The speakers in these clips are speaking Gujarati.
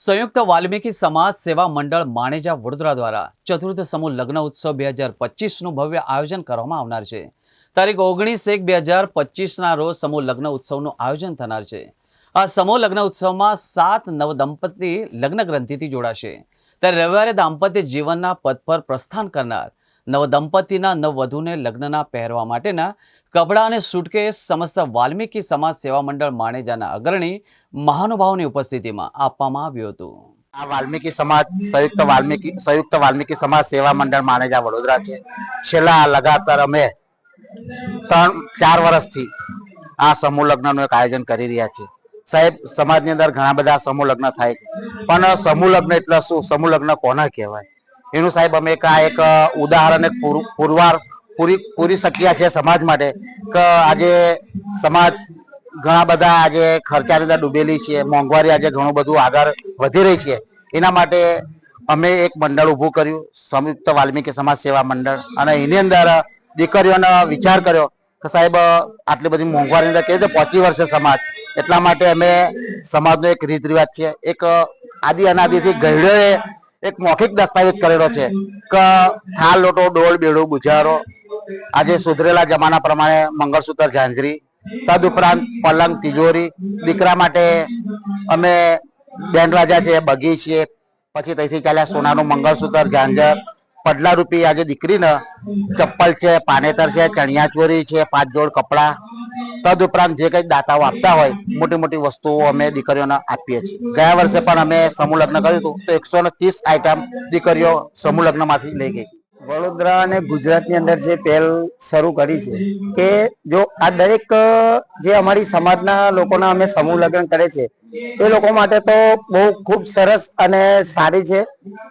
સંયુક્ત વાલ્મીકી સમાજ સેવા મંડળ માણેજા વડોદરા દ્વારા ચતુર્થ સમૂહ લગ્ન ઉત્સવ બે હજાર પચીસનું ભવ્ય આયોજન કરવામાં આવનાર છે. તારીખ ઓગણીસ એક બે હજાર પચીસના રોજ સમૂહ લગ્ન ઉત્સવનું આયોજન થનાર છે. આ સમૂહ લગ્ન ઉત્સવમાં સાત નવદંપતિ લગ્ન ગ્રંથિથી જોડાશે. ત્યારે રવિવારે દાંપત્ય જીવનના પદ પર પ્રસ્થાન કરનાર નવદંપતિના નવવધુને લગ્નના પહેરવા માટેના કપડાં અને સુટકેસ સમસ્ત વાલ્મીકી સમાજ સેવા મંડળ માણેજાના અગ્રણી મહાનુભાવોની ઉપસ્થિતિમાં આપવામાં આવ્યું હતું. આ વાલ્મીકી સમાજ સંયુક્ત વાલ્મીકી સંયુક્ત વાલ્મીકી સમાજ સેવા મંડળ માણેજા વડોદરા છે. છેલ્લા લગાતાર અમે ત્રણ, ચાર વર્ષથી આ સમૂહ લગ્નનું એક આયોજન કરી રહ્યા છીએ. સાહેબ, સમાજની અંદર ઘણા બધા સમૂહ લગ્ન થાય પણ સમૂહ લગ્ન એટલે શું? સમૂહ લગ્ન કોના કહેવાય? એનું સાહેબ અમે એક એક ઉદાહરણ એક પુર- પુરવાર પૂરી પૂરી શક્યા છે સમાજ માટે કે, આજે સમાજ ઘણા બધા આજે ખર્ચાની અંદર ડૂબેલી છે, મોંઘવારી આજે ઘણું બધું આગળ વધી રહી છે. એના માટે અમે એક મંડળ ઊભું કર્યું, સંયુક્ત વાલ્મીકી સમાજ સેવા મંડળ. અને એની અંદર દીકરીઓનો વિચાર કર્યો કે સાહેબ આટલી બધી મોંઘવારી અંદર કેવી રીતે પહોંચી વળશે સમાજ? એટલા માટે અમે સમાજનો એક રીત રિવાજ છે. એક આદિ અનાદિથી ગયડોએ એક મૌખિક દસ્તાવેજ કરેલો છે કે થાળ લોટો, ડોળ, બેડો, બુજારો, આજે સુધરેલા જમાના પ્રમાણે મંગળસૂત્ર, ઝાંઝરી તદ ઉપરાંત પલંગ, તિજોરી, દીકરા માટે અમે બેન રાજા છે, બગી છે પછી ત્યાંથી ચાલ્યા સોનાનું મંગળસૂત્ર, ઝાંઝર પડલા રૂપી આજે દીકરીને ચપ્પલ છે, પાનેતર છે, ચણિયાચોરી છે, પાંચ જોડ કપડા તદ ઉપરાંત જે કઈ દાતાઓ આપતા હોય મોટી મોટી વસ્તુઓ અમે દીકરીઓને આપીએ છીએ. ગયા વર્ષે પણ અમે સમૂહ લગ્ન કર્યું હતું, તો એકસો ને ત્રીસ આઈટમ દીકરીઓ સમૂહ લગ્નમાંથી લઈ ગઈ. વડોદરા અને ગુજરાતની અંદર જે પહેલ શરૂ કરી છે, કે જો આ દરેક જે અમારી સમાજના લોકોના અમે સમૂહ લગ્ન કરે છે, એ લોકો માટે તો બહુ ખૂબ સરસ અને સારી છે,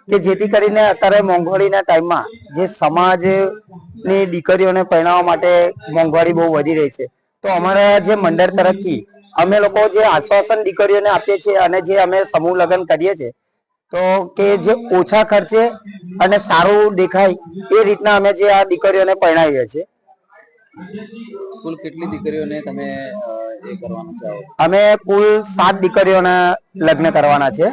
કે જેથી કરીને અત્યારે મોંઘવારીના ટાઈમમાં જે સમાજની દીકરીઓને પરણાવવા માટે મોંઘવારી બહુ વધી રહી છે. તો અમારા જે મંડળ તરફથી અમે લોકો જે આશ્વાસન દીકરીઓને આપીએ છીએ અને જે અમે સમૂહ લગ્ન કરીએ છીએ, તો કે જે ઓછા ખર્ચે અને સારું દેખાય એ રીતના અમે જે આ દીકરીઓને પરણાવીએ છીએ. કુલ કેટલી દીકરીઓને તમે અમે કુલ સાત દીકરીઓના લગ્ન કરવાના છે.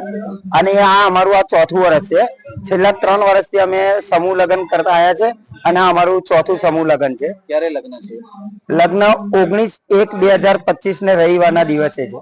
અને આ અમારું આ ચોથું વર્ષ છે. છેલ્લા ત્રણ વર્ષથી અમે સમૂહ લગ્ન કરતા આવ્યા છે અને આ અમારું ચોથું સમૂહ લગ્ન છે. ક્યારે લગ્ન છે? લગ્ન ઓગણીસ એક બે હજાર પચીસ ને રવિવારના દિવસે છે.